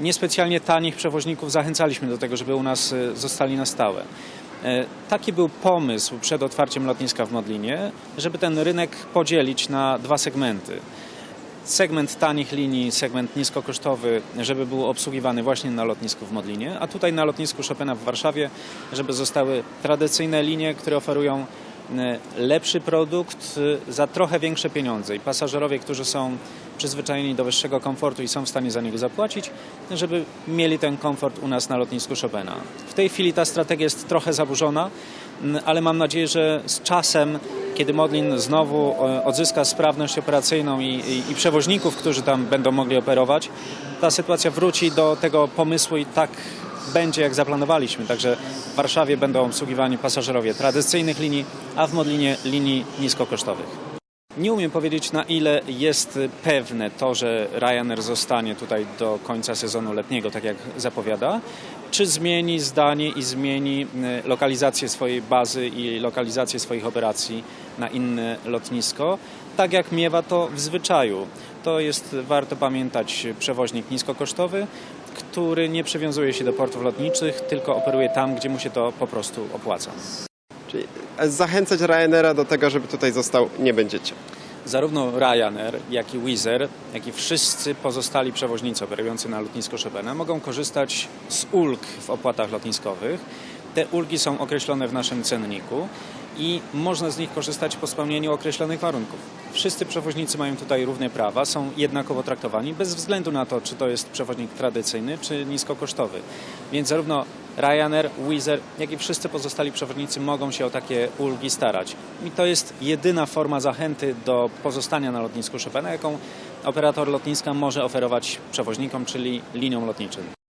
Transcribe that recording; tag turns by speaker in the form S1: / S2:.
S1: Niespecjalnie tanich przewoźników zachęcaliśmy do tego, żeby u nas e, zostali na stałe. E, Taki był pomysł przed otwarciem lotniska w Modlinie, żeby ten rynek podzielić na dwa segmenty. Segment tanich linii, segment niskokosztowy, żeby był obsługiwany właśnie na lotnisku w Modlinie, a tutaj na lotnisku Chopina w Warszawie, żeby zostały tradycyjne linie, które oferują lepszy produkt e, za trochę większe pieniądze i pasażerowie, którzy są przyzwyczajeni do wyższego komfortu i są w stanie za niego zapłacić, żeby mieli ten komfort u nas na lotnisku Chopina. W tej chwili ta strategia jest trochę zaburzona, ale mam nadzieję, że z czasem, kiedy Modlin znowu e, odzyska sprawność operacyjną i, i, i przewoźników, którzy tam będą mogli operować, ta sytuacja wróci do tego pomysłu i tak będzie jak zaplanowaliśmy. Także w Warszawie będą obsługiwani pasażerowie tradycyjnych linii, a w Modlinie linii niskokosztowych. Nie umiem powiedzieć, na ile jest pewne to, że Ryanair zostanie tutaj do końca sezonu letniego, tak jak zapowiada. Czy zmieni zdanie i zmieni e, lokalizację swojej bazy i lokalizację swoich operacji na inne lotnisko, tak jak miewa to w zwyczaju. To jest, warto pamiętać, przewoźnik niskokosztowy, który nie przywiązuje się do portów lotniczych, tylko operuje tam, gdzie mu się to po prostu opłaca.
S2: Czyli zachęcać Ryanaira do tego, żeby tutaj został, nie będziecie.
S1: Zarówno Ryanair, jak i Wizz jak i wszyscy pozostali przewoźnicy operujący na lotnisku Chopina mogą korzystać z ulg w opłatach lotniskowych. Te ulgi są określone w naszym cenniku i można z nich korzystać po spełnieniu określonych warunków. Wszyscy przewoźnicy mają tutaj równe prawa, są jednakowo traktowani bez względu na to, czy to jest przewoźnik tradycyjny, czy niskokosztowy. Więc zarówno Ryanair, Wizz jak i wszyscy pozostali przewoźnicy mogą się o takie ulgi starać. I to jest jedyna forma zachęty do pozostania na lotnisku Chopina, jaką operator lotniska może oferować przewoźnikom, czyli liniom lotniczym.